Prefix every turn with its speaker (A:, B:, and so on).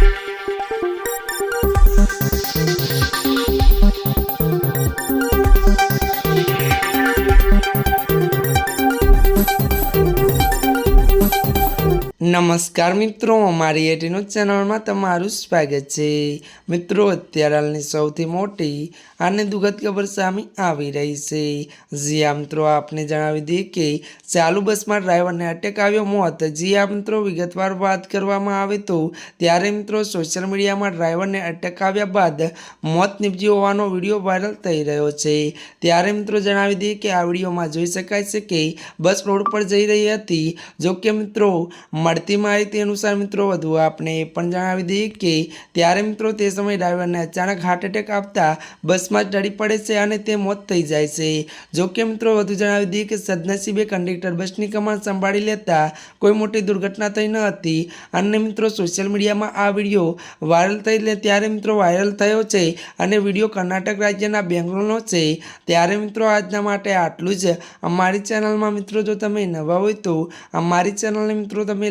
A: Thank you. નમસ્કાર મિત્રો, અમારી એટીનું ચેનલમાં તમારું સ્વાગત છે. મિત્રો, અત્યારે હાલની સૌથી મોટી અને દુઃખદ ખબર સામે આવી રહી છે. જી મિત્રો, આપને જણાવી દઈએ કે ચાલુ બસમાં ડ્રાઈવરને અટેક આવ્યો મોત. જી મિત્રો, વિગતવાર વાત કરવામાં આવે તો ત્યારે મિત્રો સોશિયલ મીડિયામાં ડ્રાઈવરને અટેક આવ્યા બાદ મોત નીપજ્યું હોવાનો વીડિયો વાયરલ થઈ રહ્યો છે. ત્યારે મિત્રો જણાવી દઈએ કે આ વિડીયોમાં જોઈ શકાય છે કે બસ રોડ પર જઈ રહી હતી. જોકે મિત્રો મળતી માહિતી અનુસાર મિત્રો, વધુ આપણે એ પણ જણાવી દઈએ કે ત્યારે મિત્રો તે સમયે ડ્રાઈવરને અચાનક હાર્ટ એટેક આપતા બસમાં જ ડળી પડે છે અને તે મોત થઈ જાય છે. જોકે મિત્રો, વધુ જણાવી દઈએ કે સદનસીબે કંડક્ટર બસની કમાન સંભાળી લેતા કોઈ મોટી દુર્ઘટના થઈ ન હતી. અને મિત્રો સોશિયલ મીડિયામાં આ વીડિયો વાયરલ થઈ લે ત્યારે મિત્રો વાયરલ થયો છે અને વીડિયો કર્ણાટક રાજ્યના બેંગ્લોરનો છે. ત્યારે મિત્રો, આજના માટે આટલું જ. અમારી ચેનલમાં મિત્રો, જો તમે નવા હોય તો અમારી ચેનલને મિત્રો તમે